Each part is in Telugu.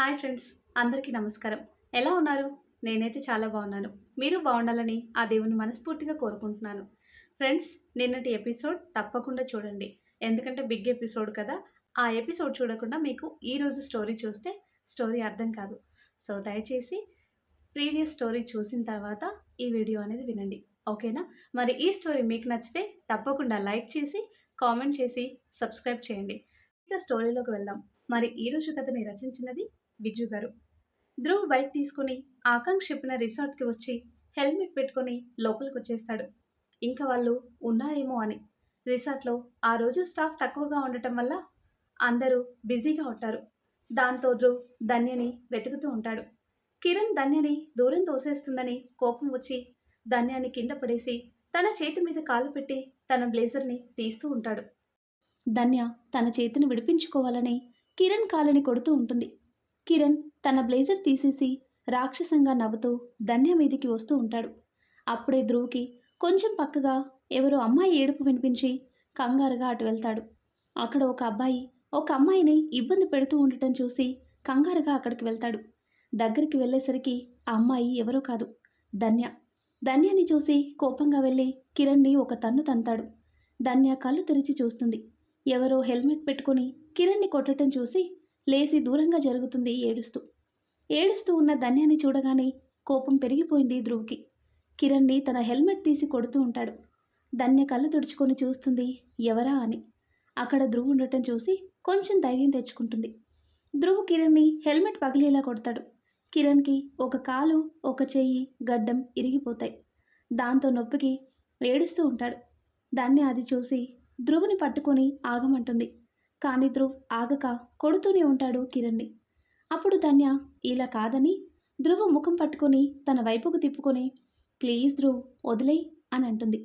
హాయ్ ఫ్రెండ్స్ అందరికీ నమస్కారం. ఎలా ఉన్నారు? నేనైతే చాలా బాగున్నాను. మీరు బాగుండాలని ఆ దేవుని మనస్ఫూర్తిగా కోరుకుంటున్నాను. ఫ్రెండ్స్ నిన్నటి ఎపిసోడ్ తప్పకుండా చూడండి. ఎందుకంటే బిగ్ ఎపిసోడ్ కదా ఆ ఎపిసోడ్ చూడకుండా మీకు ఈరోజు స్టోరీ చూస్తే స్టోరీ అర్థం కాదు. సో దయచేసి ప్రీవియస్ స్టోరీ చూసిన తర్వాత ఈ వీడియో అనేది వినండి. ఓకేనా? మరి ఈ స్టోరీ మీకు నచ్చితే తప్పకుండా లైక్ చేసి కామెంట్ చేసి సబ్స్క్రైబ్ చేయండి. ఇక స్టోరీలోకి వెళ్దాం. మరి ఈరోజు కథని రచించినది విజు గారు. ధ్రువ్ బైక్ తీసుకుని ఆకాంక్ష చెప్పిన రిసార్ట్కి వచ్చి హెల్మెట్ పెట్టుకొని లోపలికి వచ్చేస్తాడు ఇంకా వాళ్ళు ఉన్నారేమో అని. రిసార్ట్లో ఆ రోజు స్టాఫ్ తక్కువగా ఉండటం వల్ల అందరూ బిజీగా ఉంటారు. దాంతో ధ్రువ్ ధన్యని వెతుకుతూ ఉంటాడు. కిరణ్ ధన్యని దూరం తోసేస్తుందని కోపం వచ్చి ధన్యాన్ని కింద పడేసి తన చేతి మీద కాలు పెట్టి తన బ్లేజర్ని తీస్తూ ఉంటాడు. ధన్య తన చేతిని విడిపించుకోవాలని కిరణ్ కాలని కొడుతూ ఉంటుంది. కిరణ్ తన బ్లేజర్ తీసేసి రాక్షసంగా నవ్వుతూ ధన్య మీదికి వస్తూ ఉంటాడు. అప్పుడే ధ్రువ్కి కొంచెం పక్కగా ఎవరో అమ్మాయి ఏడుపు వినిపించి కంగారుగా అటు వెళ్తాడు. అక్కడ ఒక అబ్బాయి ఒక అమ్మాయిని ఇబ్బంది పెడుతూ ఉండటం చూసి కంగారుగా అక్కడికి వెళ్తాడు. దగ్గరికి వెళ్ళేసరికి ఆ అమ్మాయి ఎవరో కాదు ధన్య. ధన్యని చూసి కోపంగా వెళ్ళి కిరణ్ని ఒక తన్ను తంతాడు. ధన్య కళ్ళు తెరిచి చూస్తుంది. ఎవరో హెల్మెట్ పెట్టుకొని కిరణ్ని కొట్టడం చూసి లేచి దూరంగా జరుగుతుంది ఏడుస్తూ. ఏడుస్తూ ఉన్న ధన్యాన్ని చూడగానే కోపం పెరిగిపోయింది ధ్రువ్కి. కిరణ్ని తన హెల్మెట్ తీసి కొడుతూ ఉంటాడు. ధన్య కళ్ళు తుడుచుకొని చూస్తుంది ఎవరా అని. అక్కడ ధ్రువ్ ఉండటం చూసి కొంచెం ధైర్యం తెచ్చుకుంటుంది. ధ్రువ్ కిరణ్ని హెల్మెట్ పగిలేలా కొడతాడు. కిరణ్కి ఒక కాలు ఒక చెయ్యి గడ్డం ఇరిగిపోతాయి. దాంతో నొప్పికి ఏడుస్తూ ఉంటాడు. దాన్ని అది చూసి ధ్రువుని పట్టుకొని ఆగమంటుంది. కానీ ధ్రువ్ ఆగక కొడుతూనే ఉంటాడు కిరణ్ని. అప్పుడు ధన్య ఇలా కాదని? ధ్రువ ముఖం పట్టుకొని తన వైపుకు తిప్పుకొని ప్లీజ్ ధ్రువ్ వదిలేయ్ అని అంటుంది.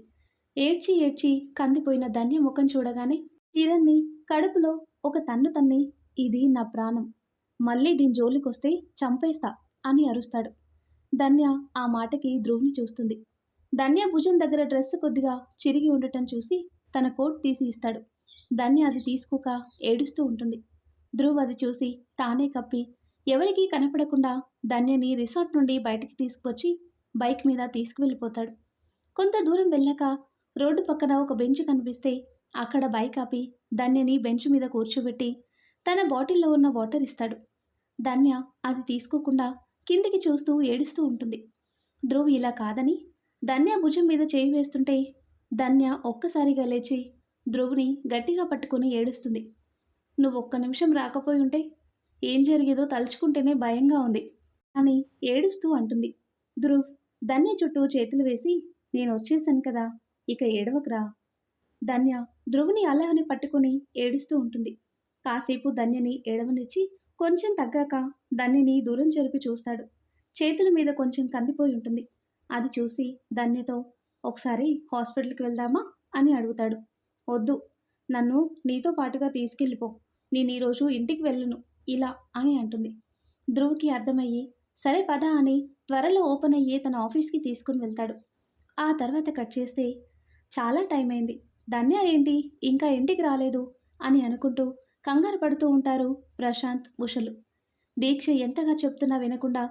ఏడ్చి ఏడ్చి కందిపోయిన ధన్య ముఖం చూడగానే కిరణ్ని కడుపులో ఒక తన్ను తన్ని ఇది నా ప్రాణం. మళ్ళీ దీని జోలికొస్తే చంపేస్తా అని అరుస్తాడు. ధన్య ఆ మాటకి ధ్రువ్ని చూస్తుంది. ధన్య భుజం దగ్గర డ్రెస్ కొద్దిగా చిరిగి ఉండటం చూసి తన కోట్ తీసి ఇస్తాడు. ధన్య అది తీసుకోక ఏడుస్తూ ఉంటుంది. ధ్రువ్ అది చూసి తానే కప్పి ఎవరికీ కనపడకుండా ధన్యని రిసార్ట్ నుండి బయటికి తీసుకొచ్చి బైక్ మీద తీసుకువెళ్ళిపోతాడు. కొంత దూరం వెళ్ళాక రోడ్డు పక్కన ఒక బెంచ్ కనిపిస్తే అక్కడ బైక్ ఆపి ధన్యని బెంచ్ మీద కూర్చోబెట్టి తన బాటిల్లో ఉన్న వాటర్ ఇస్తాడు. ధన్య అది తీసుకోకుండా కిందికి చూస్తూ ఏడుస్తూ ఉంటుంది. ధ్రువ్ ఇలా కాదని ధన్య భుజం మీద చేయి వేస్తుంటే ధన్య ఒక్కసారిగా లేచి ధ్రువుని గట్టిగా పట్టుకుని ఏడుస్తుంది. నువ్వు ఒక్క నిమిషం రాకపోయి ఉంటే ఏం జరిగేదో తలుచుకుంటేనే భయంగా ఉంది అని ఏడుస్తూ అంటుంది. ధ్రువ్ ధన్య చుట్టూ చేతులు వేసి నేను వచ్చేసాను కదా ఇక ఏడవకురా ధన్య ధ్రువుని అలా అని పట్టుకుని ఏడుస్తూ ఉంటుంది. కాసేపు ధన్యని ఏడవనిచ్చి కొంచెం తగ్గాక ధన్యని దూరం జరిపి చూస్తాడు. చేతుల మీద కొంచెం కందిపోయి ఉంటుంది. అది చూసి ధన్యతో ఒకసారి హాస్పిటల్కి వెళ్దామా? అని అడుగుతాడు. వద్దు. నన్ను నీతో పాటుగా తీసుకెళ్ళిపో. నేను ఈరోజు ఇంటికి వెళ్ళను. ఇలా అని అంటుంది. ధ్రువ్కి అర్థమయ్యి సరే పద అని త్వరలో ఓపెన్ అయ్యి తన ఆఫీస్కి తీసుకుని వెళ్తాడు. ఆ తర్వాత కట్ చేస్తే చాలా టైం అయింది. ధన్య ఏంటి? ఇంకా ఇంటికి రాలేదు అని అనుకుంటూ కంగారు పడుతూ ఉంటారు ప్రశాంత్ ఉషలు దీక్ష ఎంతగా చెప్తున్నా వినకుండా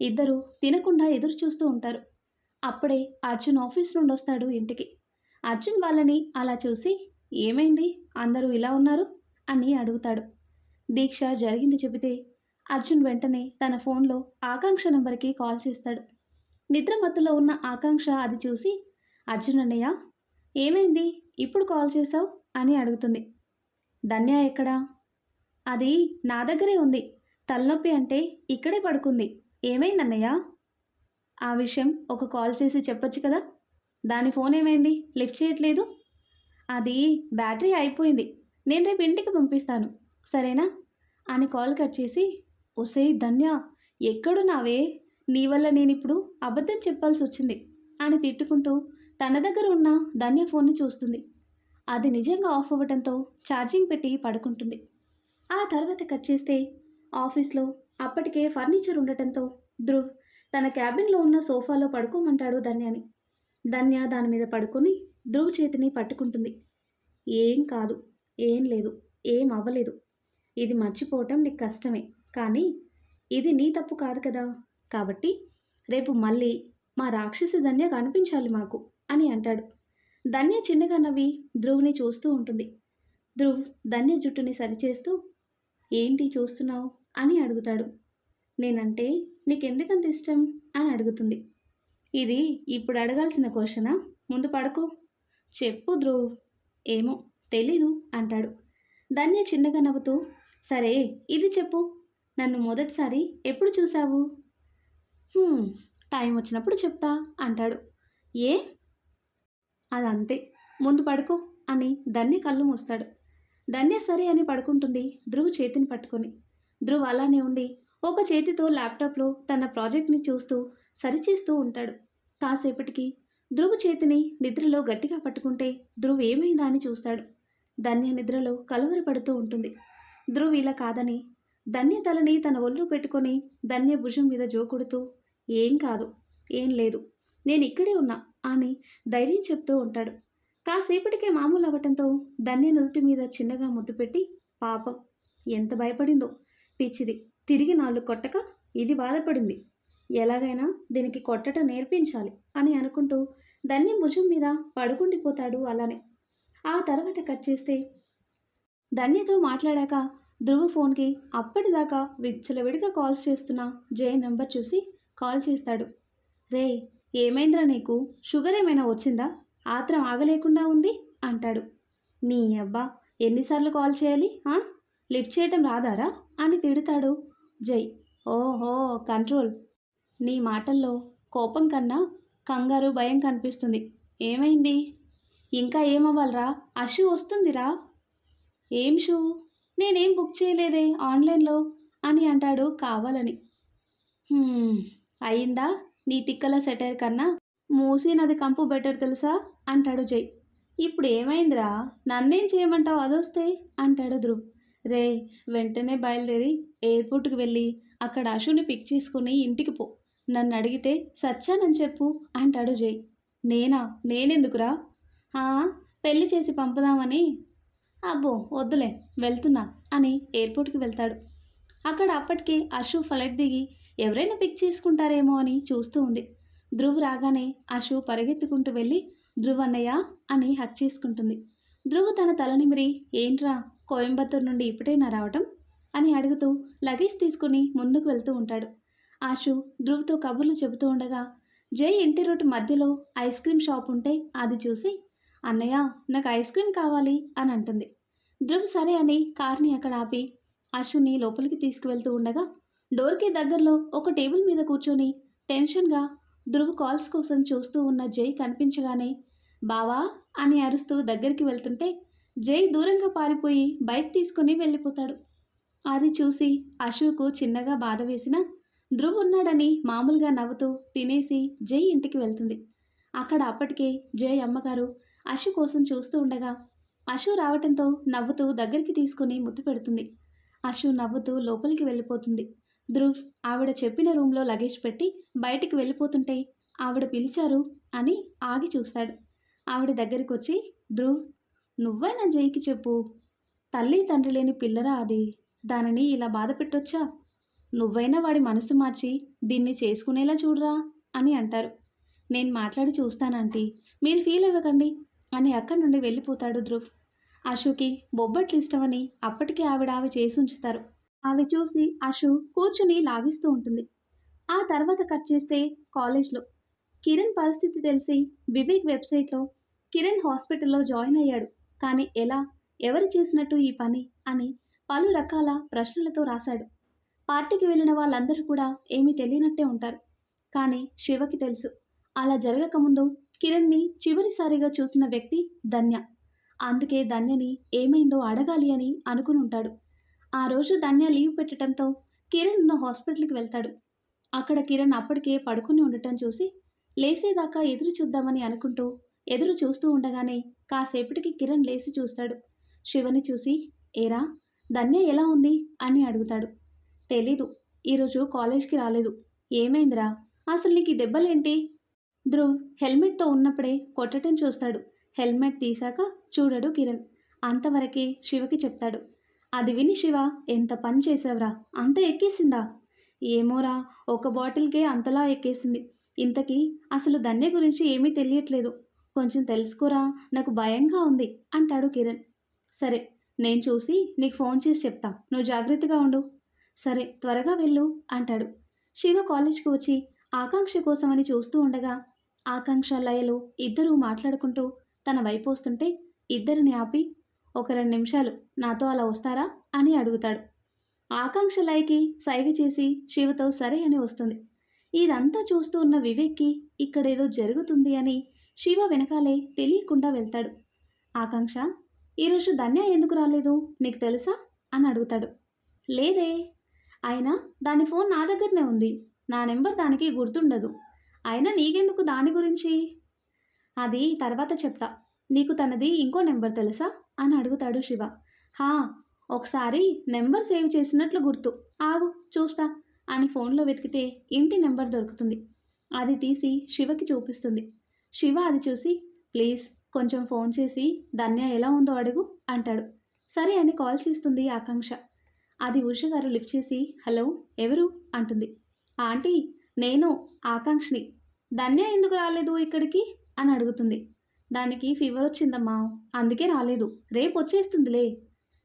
ఇద్దరు తినకుండా ఎదురు చూస్తూ ఉంటారు. అప్పుడే అర్జున్ ఆఫీస్ నుండి వస్తాడు ఇంటికి. అర్జున్ వాళ్ళని అలా చూసి ఏమైంది? అందరూ ఇలా ఉన్నారు? అని అడుగుతాడు. దీక్ష జరిగింది చెబితే అర్జున్ వెంటనే తన ఫోన్లో ఆకాంక్ష నెంబర్కి కాల్ చేస్తాడు. నిద్రమత్తులో ఉన్న ఆకాంక్ష అది చూసి అర్జున్ అన్నయ్య ఏమైంది? ఇప్పుడు కాల్ చేసావు అని అడుగుతుంది. ధన్య ఎక్కడా? అది నా దగ్గరే ఉంది. తలనొప్పి అంటే ఇక్కడే పడుకుంది. ఏమైందన్నయ్య? ఆ విషయం ఒక కాల్ చేసి చెప్పొచ్చు కదా? దాని ఫోన్ ఏమైంది? లిఫ్ట్ చేయట్లేదు? అది బ్యాటరీ అయిపోయింది. నేను రేపు ఇంటికి పంపిస్తాను. సరేనా? అని కాల్ కట్ చేసి ఒసే ధన్య ఎక్కడున్నావే? నీ వల్ల నేను ఇప్పుడు అబద్ధం చెప్పాల్సి వచ్చింది అని తిట్టుకుంటూ తన దగ్గర ఉన్న ధన్య ఫోన్ని చూస్తుంది. అది నిజంగా ఆఫ్ అవ్వడంతో ఛార్జింగ్ పెట్టి పడుకుంటుంది. ఆ తర్వాత కట్ చేస్తే ఆఫీస్లో అప్పటికే ఫర్నిచర్ ఉండటంతో ధ్రువ్ తన క్యాబిన్లో ఉన్న సోఫాలో పడుకోమంటాడు ధన్యని. ధన్య దాని మీద పడుకొని ధ్రువ్ చేతిని పట్టుకుంటుంది. ఏం కాదు ఏం లేదు ఏం అవ్వలేదు. ఇది మర్చిపోవటం నీకు కష్టమే కానీ ఇది నీ తప్పు కాదు కదా. కాబట్టి రేపు మళ్ళీ మా రాక్షసి ధన్య కనిపించాలి మాకు అని అంటాడు. ధన్య చిన్నగా నవ్వి ధ్రువ్ని చూస్తూ ఉంటుంది. ధ్రువ్ ధన్య జుట్టుని సరిచేస్తూ ఏంటి చూస్తున్నావు? అని అడుగుతాడు. నేనంటే నీకెందుకంత ఇష్టం? అని అడుగుతుంది. ఇది ఇప్పుడు అడగాల్సిన క్వశ్చనా? ముందు పడుకో. చెప్పు ధ్రువ్. ఏమో తెలీదు అంటాడు. ధన్య చిన్నగా నవ్వుతూ సరే ఇది చెప్పు. నన్ను మొదటిసారి ఎప్పుడు చూసావు టైం వచ్చినప్పుడు చెప్తా అంటాడు. ఏ? అదంతే. ముందు పడుకో అని ధన్య కళ్ళు మూస్తాడు. ధన్య సరే అని పడుకుంటుంది ధ్రువ్ చేతిని పట్టుకొని. ధ్రువ్ అలానే ఉండి ఒక చేతితో ల్యాప్టాప్లో తన ప్రాజెక్ట్ని చూస్తూ సరిచేస్తూ ఉంటాడు. కాసేపటికి ధ్రువ చేతిని నిద్రలో గట్టిగా పట్టుకుంటే ధ్రువ్ ఏమైందా అని చూస్తాడు. ధన్య నిద్రలో కలవరపడుతూ ఉంటుంది. ధ్రువ్ ఇలా కాదని ధన్య తలని తన ఒళ్ళు పెట్టుకొని ధన్య భుజం మీద జోకుడుతూ ఏం కాదు ఏం లేదు నేను ఇక్కడే ఉన్నా అని ధైర్యం చెప్తూ ఉంటాడు. కాసేపటికే మామూలు అవ్వటంతో ధన్య నుదుటి మీద చిన్నగా ముద్దు పెట్టి పాపం ఎంత భయపడిందో పిచ్చిది తిరిగి నాలుగు కొట్టక ఇది బాధపడింది. ఎలాగైనా దీనికి కొట్టట నేర్పించాలి అని అనుకుంటూ దాన్ని భుజం మీద పడుకుండిపోతాడు అలానే. ఆ తర్వాత కట్ చేస్తే ధన్యతో మాట్లాడాక ధ్రువ ఫోన్కి అప్పటిదాకా విచ్చలవిడిగా కాల్స్ చేస్తున్న జయ నెంబర్ చూసి కాల్ చేస్తాడు. రే ఏమైందిరా నీకు? షుగర్ ఏమైనా వచ్చిందా? ఆత్రం ఆగలేకుండా ఉంది అంటాడు. నీ అబ్బా ఎన్నిసార్లు కాల్ చేయాలి ఆ? లిఫ్ట్ చేయటం రాదారా? అని తిడతాడు జై. ఓహో కంట్రోల్. నీ మాటల్లో కోపం కన్నా కంగారు భయం కనిపిస్తుంది. ఏమైంది? ఇంకా ఏమవ్వాలరా? అషు వస్తుందిరా. ఏం షూ? నేనేం బుక్ చేయలేదే ఆన్లైన్లో అని అంటాడు కావాలని. అయిందా? నీ తిక్కల సెటైర్ కన్నా మూసి నది కంపు బెటర్ తెలుసా? అంటాడు జై. ఇప్పుడు ఏమైందిరా? నన్నేం చేయమంటావు? అదొస్తే? అంటాడు ధ్రువ్. రే వెంటనే బయలుదేరి ఎయిర్పోర్ట్కి వెళ్ళి అక్కడ అశుని పిక్ చేసుకుని ఇంటికి పో. నన్ను అడిగితే సచ్చానని చెప్పు అంటాడు జై. నేనా? నేనెందుకురా? "ఆ, పెళ్ళి చేసి పంపుదామని. అబ్బో వద్దులే వెళ్తున్నా అని ఎయిర్పోర్ట్కి వెళ్తాడు. అక్కడ అప్పటికే అశు ఫ్లైట్ దిగి ఎవరైనా పిక్ చేసుకుంటారేమో అని చూస్తూ ఉంది. ధ్రువ్ రాగానే అశు పరిగెత్తుకుంటూ వెళ్ళి ధ్రువ్ అన్నయ్య అని హక్ చేసుకుంటుంది. ధ్రువ్ తన తలనిమిరి ఏంట్రా కోయంబత్తూర్ నుండి ఇప్పుడైనా రావటం? అని అడుగుతూ లగేజ్ తీసుకుని ముందుకు వెళ్తూ ఉంటాడు. ఆశు ధ్రువ్తో కబుర్లు చెబుతూ ఉండగా జై ఇంటి రోడ్డు మధ్యలో ఐస్ క్రీమ్ షాప్ ఉంటే అది చూసి అన్నయ్య నాకు ఐస్ క్రీమ్ కావాలి అని అంటుంది. ధ్రువ్ సరే అని కార్ని అక్కడ ఆపి అశుని లోపలికి తీసుకువెళ్తూ ఉండగా డోర్కి దగ్గరలో ఒక టేబుల్ మీద కూర్చొని టెన్షన్గా ధ్రువ్ కాల్స్ కోసం చూస్తూ ఉన్న జై కనిపించగానే బావా అని అరుస్తూ దగ్గరికి వెళ్తుంటే జై దూరంగా పారిపోయి బైక్ తీసుకుని వెళ్ళిపోతాడు. అది చూసి అశోకు చిన్నగా బాధ వేసిన ధ్రువ్ ఉన్నాడని మామూలుగా నవ్వుతూ తినేసి జై ఇంటికి వెళ్తుంది. అక్కడ అప్పటికే జై అమ్మగారు అశు కోసం చూస్తూ ఉండగా అశు రావటంతో నవ్వుతూ దగ్గరికి తీసుకుని ముద్దు పెడుతుంది. అశు నవ్వుతూ లోపలికి వెళ్ళిపోతుంది. ధ్రువ్ ఆవిడ చెప్పిన రూమ్లో లగేజ్ పెట్టి బయటికి వెళ్ళిపోతుంటే ఆవిడ పిలిచారు అని ఆగి చూస్తాడు. ఆవిడ దగ్గరికి వచ్చి ధ్రువ్ నువ్వైనా జైకి చెప్పు. తల్లి తండ్రి లేని పిల్లరా అది? దానిని ఇలా బాధ పెట్టొచ్చా నువ్వైనా వాడి మనసు మార్చి దీన్ని చేసుకునేలా చూడరా అని అంటారు. నేను మాట్లాడి చూస్తానంటీ మీరు ఫీల్ అవ్వకండి అని అక్కడి నుండి వెళ్ళిపోతాడు ధ్రువ్. అశుకి బొబ్బట్లు ఇష్టమని అప్పటికే ఆవిడ అవి చేసి ఉంచుతారు. అవి చూసి అశు కూర్చుని లాగిస్తూ ఉంటుంది. ఆ తర్వాత కట్ చేస్తే కాలేజ్లో. కిరణ్ పరిస్థితి తెలిసి వివేక్ వెబ్సైట్లో కిరణ్ హాస్పిటల్లో జాయిన్ అయ్యాడు. కానీ ఎలా? ఎవరు చేసినట్టు ఈ పని? అని పలు రకాల ప్రశ్నలతో రాశాడు. పార్టీకి వెళ్ళిన వాళ్ళందరూ కూడా ఏమీ తెలియనట్టే ఉంటారు. కానీ శివకి తెలుసు. అలా జరగకముందు కిరణ్ని చివరిసారిగా చూసిన వ్యక్తి ధన్య. అందుకే ధన్యని ఏమైందో అడగాలి అని అనుకుని ఉంటాడు. ఆ రోజు ధన్య లీవ్ పెట్టడంతో కిరణ్ ఉన్న హాస్పిటల్కి వెళ్తాడు. అక్కడ కిరణ్ అప్పటికే పడుకుని ఉండటం చూసి లేసేదాకా ఎదురు చూద్దామని అనుకుంటూ ఎదురు చూస్తూ ఉండగానే కాసేపటికి కిరణ్ లేచి చూస్తాడు. శివని చూసి ఏరా ధన్య ఎలా ఉంది? అని అడుగుతాడు. తెలీదు. ఈరోజు కాలేజ్కి రాలేదు. ఏమైందిరా? అసలు నీకు ఈ దెబ్బలేంటి? ధ్రువ్ హెల్మెట్తో ఉన్నప్పుడే కొట్టడం చూస్తాడు. హెల్మెట్ తీశాక చూడడు కిరణ్. అంతవరకే శివకి చెప్తాడు. అది విని శివ ఎంత పని చేసావురా అంత ఎక్కేసిందా? ఏమోరా ఒక బాటిల్కే అంతలా ఎక్కేసింది. ఇంతకీ అసలు దన్య గురించి ఏమీ తెలియట్లేదు. కొంచెం తెలుసుకోరా? నాకు భయంగా ఉంది అంటాడు కిరణ్. సరే నేను చూసి నీకు ఫోన్ చేసి చెప్తా. నువ్వు జాగ్రత్తగా ఉండు. సరే త్వరగా వెళ్ళు అంటాడు. శివ కాలేజ్కి వచ్చి ఆకాంక్ష కోసమని చూస్తూ ఉండగా ఆకాంక్ష లయలు ఇద్దరూ మాట్లాడుకుంటూ తన వైపు వస్తుంటే ఇద్దరిని ఆపి ఒక రెండు నిమిషాలు నాతో అలా వస్తారా? అని అడుగుతాడు. ఆకాంక్ష లయకి సైగ చేసి శివతో సరే అని వస్తుంది. ఇదంతా చూస్తూ ఉన్న వివేక్కి ఇక్కడేదో జరుగుతుంది అని శివ వెనకాలే తెలియకుండా వెళ్తాడు. ఆకాంక్ష ఈరోజు ధన్య ఎందుకు రాలేదు? నీకు తెలుసా? అని అడుగుతాడు. లేదే అయినా దాని ఫోన్ నా దగ్గరనే ఉంది. నా నెంబర్ దానికి గుర్తుండదు. అయినా నీకెందుకు దాని గురించి? అది తర్వాత చెప్తా. నీకు తనది ఇంకో నెంబర్ తెలుసా? అని అడుగుతాడు శివ. హా ఒకసారి నెంబర్ సేవ్ చేసినట్లు గుర్తు. ఆగు చూస్తా అని ఫోన్లో వెతికితే ఇంటి నెంబర్ దొరుకుతుంది. అది తీసి శివకి చూపిస్తుంది. శివ అది చూసి ప్లీజ్ కొంచెం ఫోన్ చేసి ధన్య ఎలా ఉందో అడుగు అంటాడు. సరే అని కాల్ చేస్తుంది ఆకాంక్ష. అది ఉష గారు లిఫ్ట్ చేసి హలో ఎవరు? అంటుంది. ఆంటీ నేను ఆకాంక్షని. ధన్య ఎందుకు రాలేదు ఇక్కడికి? అని అడుగుతుంది. దానికి ఫీవర్ వచ్చిందమ్మా అందుకే రాలేదు. రేపు వచ్చేస్తుందిలే.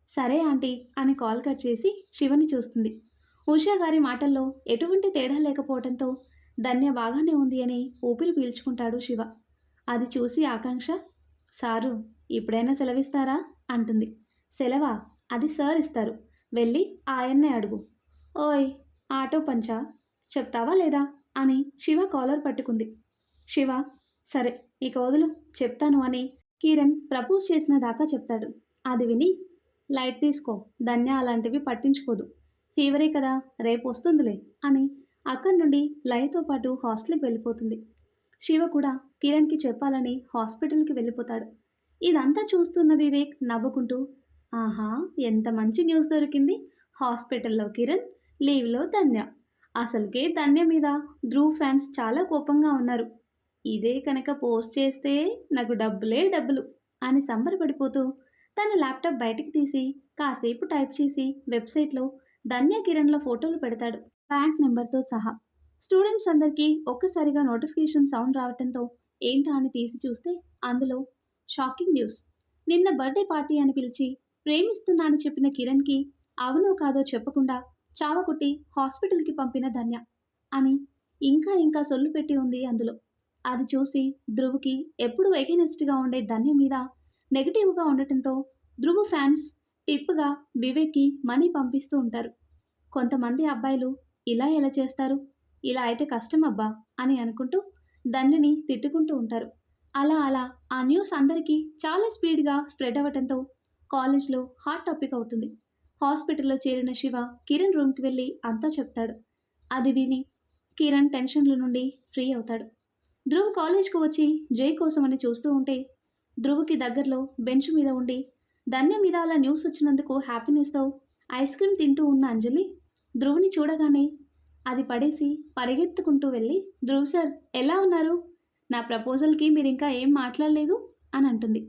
సరే ఆంటీ అని కాల్ కట్ చేసి శివని చూస్తుంది. ఉషా గారి మాటల్లో ఎటువంటి తేడా లేకపోవడంతో ధన్య బాగానే ఉంది అని ఊపిరి పీల్చుకుంటాడు శివ. అది చూసి ఆకాంక్ష సారు ఇప్పుడైనా సెలవిస్తారా? అంటుంది. సెలవా? అది సార్ ఇస్తారు. వెళ్ళి ఆయన్నే అడుగు. ఓయ్ ఆటో పంచా? చెప్తావా లేదా? అని శివ కాలర్ పట్టుకుంది. శివ సరే ఇక వదులు చెప్తాను అని కిరణ్ ప్రపోజ్ చేసిన దాకా చెప్తాడు. అది విని లైట్ తీసుకో ధన్య అలాంటివి పట్టించుకోదు. ఫీవరే కదా రేపు వస్తుందిలే అని అక్కడి నుండి లయతో పాటు హాస్టల్కి వెళ్ళిపోతుంది. శివ కూడా కిరణ్కి చెప్పాలని హాస్పిటల్కి వెళ్ళిపోతాడు. ఇదంతా చూస్తున్న వివేక్ నవ్వుకుంటూ ఆహా ఎంత మంచి న్యూస్ దొరికింది. హాస్పిటల్లో కిరణ్ లీవ్లో ధన్య. అసలుకే ధన్య మీద ధ్రువ్ ఫ్యాన్స్ చాలా కోపంగా ఉన్నారు. ఇదే కనుక పోస్ట్ చేస్తే నాకు డబ్బులే డబ్బులు అని సంబరపడిపోతూ తన ల్యాప్టాప్ బయటకు తీసి కాసేపు టైప్ చేసి వెబ్సైట్లో ధన్య కిరణ్ల ఫోటోలు పెడతాడు. బ్యాంక్ నెంబర్తో సహా. స్టూడెంట్స్ అందరికీ ఒక్కసారిగా నోటిఫికేషన్ సౌండ్ రావడంతో ఏంటా అని తీసి చూస్తే అందులో షాకింగ్ న్యూస్. నిన్న బర్త్డే పార్టీ అని పిలిచి ప్రేమిస్తున్నానని చెప్పిన కిరణ్కి అవునో కాదో చెప్పకుండా చావకుట్టి హాస్పిటల్కి పంపిన ధన్య అని ఇంకా ఇంకా సొల్లు పెట్టి ఉంది అందులో. అది చూసి ధ్రువ్కి ఎప్పుడు ఎగెనెస్ట్గా ఉండే ధన్య మీద నెగిటివ్గా ఉండటంతో ధ్రువ్ ఫ్యాన్స్ టిప్గా వివేక్కి మనీ పంపిస్తూ ఉంటారు. కొంతమంది అబ్బాయిలు ఇలా ఎలా చేస్తారు? ఇలా అయితే కష్టం అబ్బా అని అనుకుంటూ ధన్యని తిట్టుకుంటూ ఉంటారు. అలా అలా ఆ న్యూస్ అందరికీ చాలా స్పీడ్గా స్ప్రెడ్ అవ్వటంతో కాలేజ్లో హాట్ టాపిక్ అవుతుంది. హాస్పిటల్లో చేరిన శివ కిరణ్ రూమ్కి వెళ్ళి అంతా చెప్తాడు. అది విని కిరణ్ టెన్షన్ల నుండి ఫ్రీ అవుతాడు. ధ్రువ్ కాలేజ్కి వచ్చి జై కోసమని చూస్తూ ఉంటే ధ్రువ్కి దగ్గరలో బెంచ్ మీద ఉండి ధన్య మీద అలా న్యూస్ వచ్చినందుకు హ్యాపీనెస్తో ఐస్ క్రీమ్ తింటూ ఉన్న అంజలి ధ్రువ్ని చూడగానే అది పడేసి పరిగెత్తుకుంటూ వెళ్ళి ధ్రువ్ సార్ ఎలా ఉన్నారు? నా ప్రపోజల్కి మీరు ఇంకా ఏం మాట్లాడలేదు? అని అంటుంది.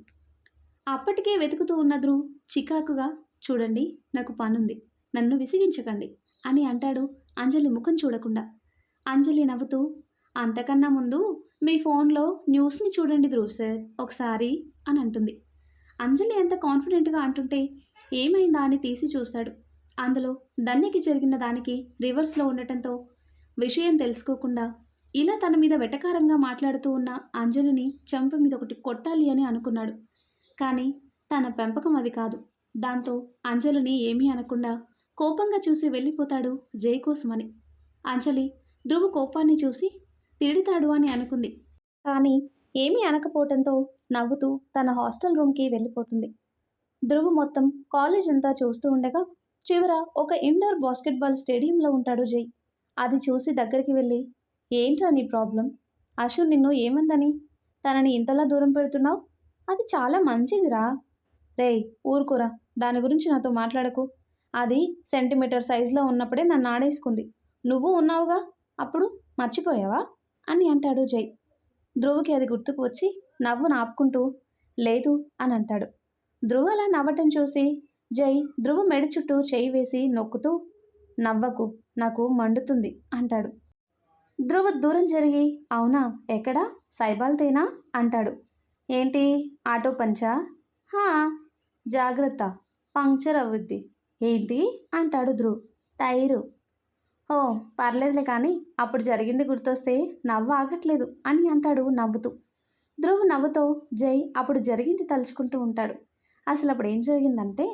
అప్పటికే వెతుకుతూ ఉన్న ధ్రువ్ చికాకుగా చూడండి నాకు పనుంది. నన్ను విసిగించకండి అని అంటాడు అంజలి ముఖం చూడకుండా. అంజలి నవ్వుతూ అంతకన్నా ముందు మీ ఫోన్లో న్యూస్ని చూడండి ధ్రువ్ సార్ ఒకసారి అని అంటుంది. అంజలి ఎంత కాన్ఫిడెంట్గా అంటుంటే ఏమైందా? అని తీసి చూస్తాడు. అందులో ధన్యకి జరిగిన దానికి రివర్స్లో ఉండటంతో విషయం తెలుసుకోకుండా ఇలా తన మీద వెటకారంగా మాట్లాడుతూ ఉన్న అంజలిని చెంప మీద ఒకటి కొట్టాలి అని అనుకున్నాడు. కానీ తన పెంపకం అది కాదు. దాంతో అంజలిని ఏమీ అనకుండా కోపంగా చూసి వెళ్ళిపోతాడు జై కోసమని. అంజలి ధ్రువ కోపాన్ని చూసి తిడతాడు అని అనుకుంది. కానీ ఏమీ అనకపోవటంతో నవ్వుతూ తన హాస్టల్ రూమ్కి వెళ్ళిపోతుంది. ధ్రువ మొత్తం కాలేజ్ అంతా చూస్తూ ఉండగా చివర ఒక ఇండోర్ బాస్కెట్బాల్ స్టేడియంలో ఉంటాడు జై. అది చూసి దగ్గరికి వెళ్ళి ఏంట్రా నీ ప్రాబ్లం? అశు నిన్ను ఏమందని? తనని ఇంతలా దూరం పెడుతున్నావు? అది చాలా మంచిదిరా. రేయ్ ఊరుకోరా. దాని గురించి నాతో మాట్లాడకు. అది సెంటీమీటర్ సైజులో ఉన్నప్పుడే నన్ను ఆడేసుకుంది. నువ్వు ఉన్నావుగా? అప్పుడు మర్చిపోయావా? అని అంటాడు జై. ధ్రువకి అది గుర్తుకు వచ్చి నవ్వు ఆపుకుంటూ లేదు అని అంటాడు. ధ్రువ అలా నవ్వటం చూసి జై ధ్రువ మెడ చుట్టూ చేయి వేసి నొక్కుతూ నవ్వకు నాకు మండుతుంది అంటాడు. ధ్రువ దూరం జరిగి అవునా? ఎక్కడా? సైబాల్తేనా? అంటాడు. ఏంటి? ఆటో పంచా? హా జాగ్రత్త. పంక్చర్ అవ్వుద్ది ఏంటి? అంటాడు ధ్రువ్. టైరు. ఓ పర్లేదులే కానీ అప్పుడు జరిగింది గుర్తొస్తే నవ్వు ఆగట్లేదు అని అంటాడు నవ్వుతూ. ధ్రువ్ నవ్వుతో జై అప్పుడు జరిగింది తలుచుకుంటూ ఉంటాడు. అసలు అప్పుడు ఏం జరిగిందంటే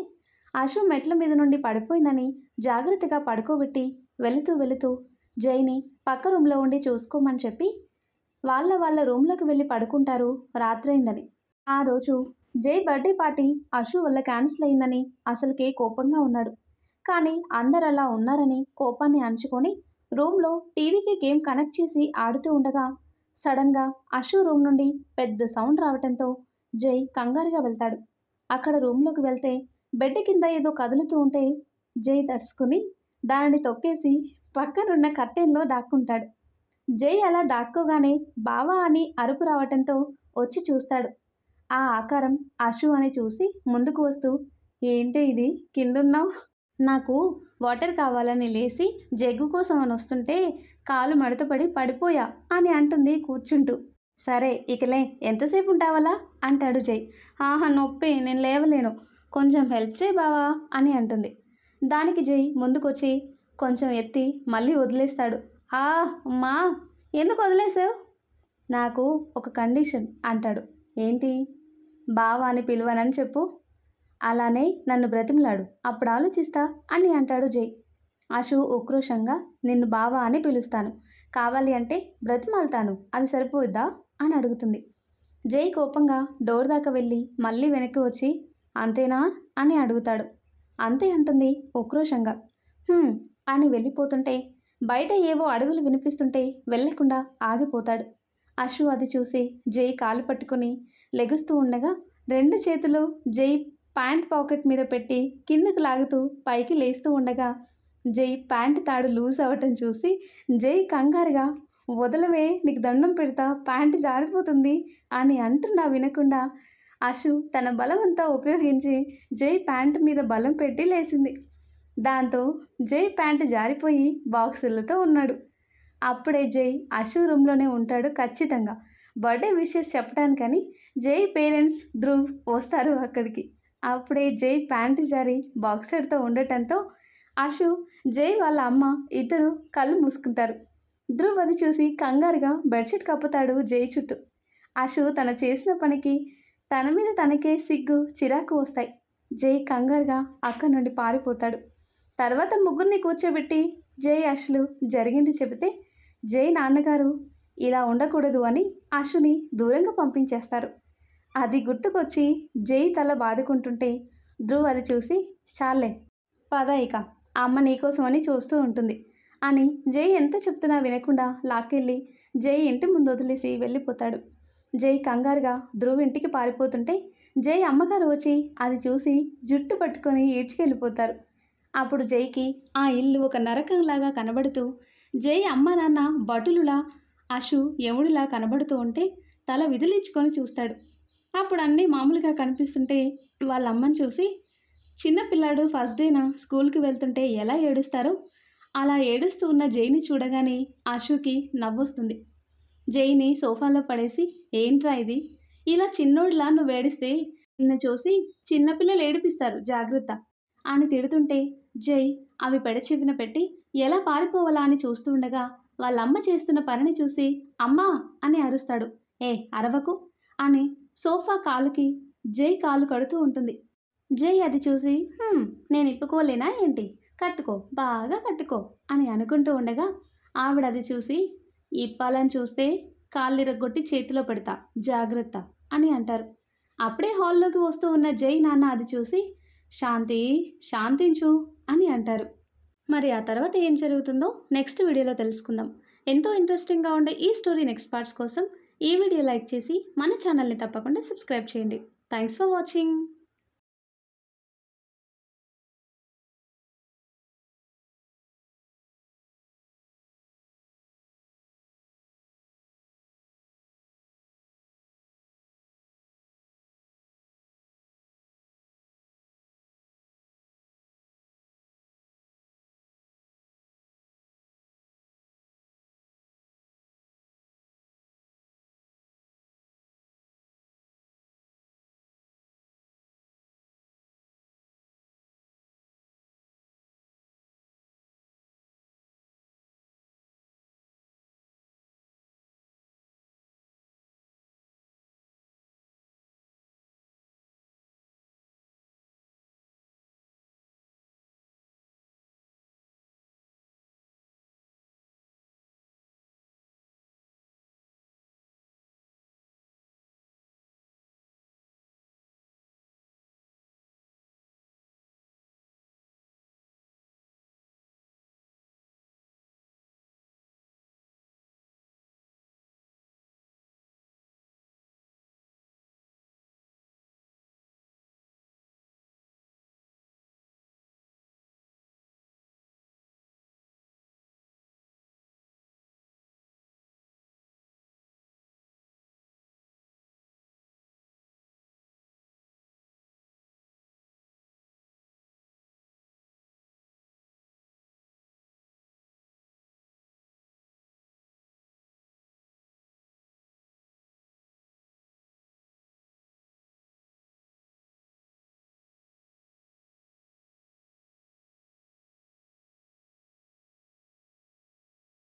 అశు మెట్ల మీద నుండి పడిపోయిందని జాగ్రత్తగా పడుకోబెట్టి వెళుతూ వెళుతూ జైని పక్క రూమ్లో ఉండి చూసుకోమని చెప్పి వాళ్ళ వాళ్ళ రూమ్లోకి వెళ్ళి పడుకుంటారు. రాత్రైందని. ఆ రోజు జై బర్త్డే పార్టీ అశు వల్ల క్యాన్సిల్ అయిందని అసలుకే కోపంగా ఉన్నాడు. కానీ అందరు అలా ఉన్నారని కోపాన్ని అంచుకొని రూమ్లో టీవీకి గేమ్ కనెక్ట్ చేసి ఆడుతూ ఉండగా సడన్గా అశు రూమ్ నుండి పెద్ద సౌండ్ రావటంతో జై కంగారుగా వెళ్తాడు. అక్కడ రూమ్లోకి వెళ్తే బెడ్ కింద ఏదో కదులుతూ ఉంటే జై తడుచుకుని దానిని తొక్కేసి పక్కనున్న కట్టెన్లో దాక్కుంటాడు. జై అలా దాక్కోగానే బావా అని అరుపు రావటంతో వచ్చి చూస్తాడు. ఆ ఆకారం అశు అని చూసి ముందుకు వస్తూ ఏంటి ఇది? కిందున్నావు? నాకు వాటర్ కావాలని లేచి జగ్గు కోసం అని వస్తుంటే కాలు మడతపడి పడిపోయా అని అంటుంది కూర్చుంటూ. సరే ఇకలే ఎంతసేపు ఉంటావలా? అంటాడు జై. ఆహా నొప్పి నేను లేవలేను. కొంచెం హెల్ప్ చేయి బావా అని అంటుంది. దానికి జై ముందుకొచ్చి కొంచెం ఎత్తి మళ్ళీ వదిలేస్తాడు. ఆ అమ్మా ఎందుకు వదిలేసావు? నాకు ఒక కండిషన్ అంటాడు. ఏంటి? బావా అని పిలువనని చెప్పు. అలానే నన్ను బ్రతిమలాడు. అప్పుడు ఆలోచిస్తా అని అంటాడు జై. అశు ఉక్రోషంగా నిన్ను బావా అని పిలుస్తాను. కావాలి అంటే బ్రతిమాలుతాను. అది సరిపోద్దా? అని అడుగుతుంది. జై కోపంగా డోర్ దాకా వెళ్ళి మళ్ళీ వెనక్కి వచ్చి అంతేనా? అని అడుగుతాడు. అంతే అంటుంది ఉక్రోషంగా. అని వెళ్ళిపోతుంటే బయట ఏవో అడుగులు వినిపిస్తుంటే వెళ్ళకుండా ఆగిపోతాడు. అశు అది చూసి జై కాలు పట్టుకుని లెగుస్తూ ఉండగా రెండు చేతులు జై ప్యాంట్ పాకెట్ మీద పెట్టి కిందకు లాగుతూ పైకి లేస్తూ ఉండగా జై ప్యాంట్ తాడు లూజ్ అవ్వటం చూసి జై కంగారుగా వదలవే నీకు దండం పెడతా ప్యాంట్ జారిపోతుంది అని అంటున్నా వినకుండా అశు తన బలమంతా ఉపయోగించి జై ప్యాంట్ మీద బలం పెట్టి లేచింది. దాంతో జై ప్యాంట్ జారిపోయి బాక్సులతో ఉన్నాడు. అప్పుడే జై అశు రూమ్లోనే ఉంటాడు ఖచ్చితంగా. బర్త్డే విషెస్ చెప్పడానికని జై పేరెంట్స్ ధ్రువ్ వస్తారు అక్కడికి. అప్పుడే జై ప్యాంటు జారి బాక్సర్తో ఉండటంతో అశు జై వాళ్ళ అమ్మ ఇద్దరు కళ్ళు మూసుకుంటారు. ధ్రువ్ అది చూసి కంగారుగా బెడ్షీట్ కప్పుతాడు జై చుట్టూ. అశు తన చేసిన పనికి తన మీద తనకే సిగ్గు చిరాకు వస్తాయి. జై కంగారుగా అక్కడి నుండి పారిపోతాడు. తర్వాత ముగ్గురిని కూర్చోబెట్టి జై అశులు జరిగింది చెబితే జై నాన్నగారు ఇలా ఉండకూడదు అని అశుని దూరంగా పంపించేస్తారు. అది గుర్తుకొచ్చి జై తల బాదుకుంటుంటే ధ్రువ్ అది చూసి చాలే పద ఇక అమ్మ నీకోసం అని చూస్తూ ఉంటుంది అని జై ఎంత చెప్తున్నా వినకుండా లాక్కెళ్ళి జై ఇంటి ముందు వదిలేసి వెళ్ళిపోతాడు. జై కంగారుగా ధ్రువ్ ఇంటికి పారిపోతుంటే జై అమ్మగారు వచ్చి అది చూసి జుట్టు పట్టుకొని ఈడ్చుకెళ్ళిపోతారు అప్పుడు జైకి ఆ ఇల్లు ఒక నరకంలాగా కనబడుతూ జై అమ్మ నాన్న భటులులా అశు యముడిలా కనబడుతూ ఉంటే తల విదిలించుకొని చూస్తాడు. అప్పుడు అన్నీ మామూలుగా కనిపిస్తుంటే వాళ్ళ అమ్మని చూసి చిన్నపిల్లాడు ఫస్ట్ డేన స్కూల్కి వెళ్తుంటే ఎలా ఏడుస్తారో? అలా ఏడుస్తూ ఉన్న జైని చూడగానే అశుకి నవ్వొస్తుంది. జైని సోఫాలో పడేసి ఏంట్రా ఇది? ఇలా చిన్నోడిలా నువ్వు ఏడిస్తే నిన్ను చూసి చిన్నపిల్లలు ఏడిపిస్తారు జాగ్రత్త. అని తిడుతుంటే జై అవి పెడచెవిన పెట్టి ఎలా పారిపోవాలా అని చూస్తూ ఉండగా వాళ్ళ అమ్మ చేస్తున్న పనిని చూసి అమ్మా అని అరుస్తాడు. ఏ అరవకు అని సోఫా కాలుకి జై కాలు కడుతూ ఉంటుంది. జై అది చూసి నేను ఇప్పుకోలేనా ఏంటి? కట్టుకో బాగా కట్టుకో అని అనుకుంటూ ఉండగా ఆవిడ అది చూసి ఇప్పాలని చూస్తే కాళ్ళిరగొట్టి చేతిలో పెడతా జాగ్రత్త అని అంటారు. అప్పుడే హాల్లోకి వస్తూ ఉన్న జై నాన్న అది చూసి శాంతి శాంతించు అని అంటారు. మరి ఆ తర్వాత ఏం జరుగుతుందో నెక్స్ట్ వీడియోలో తెలుసుకుందాం. ఎంతో ఇంట్రెస్టింగ్గా ఉండే ఈ స్టోరీ నెక్స్ట్ పార్ట్స్ కోసం ఈ వీడియో లైక్ చేసి మన ఛానల్ని తప్పకుండా సబ్స్క్రైబ్ చేయండి. Thanks for watching.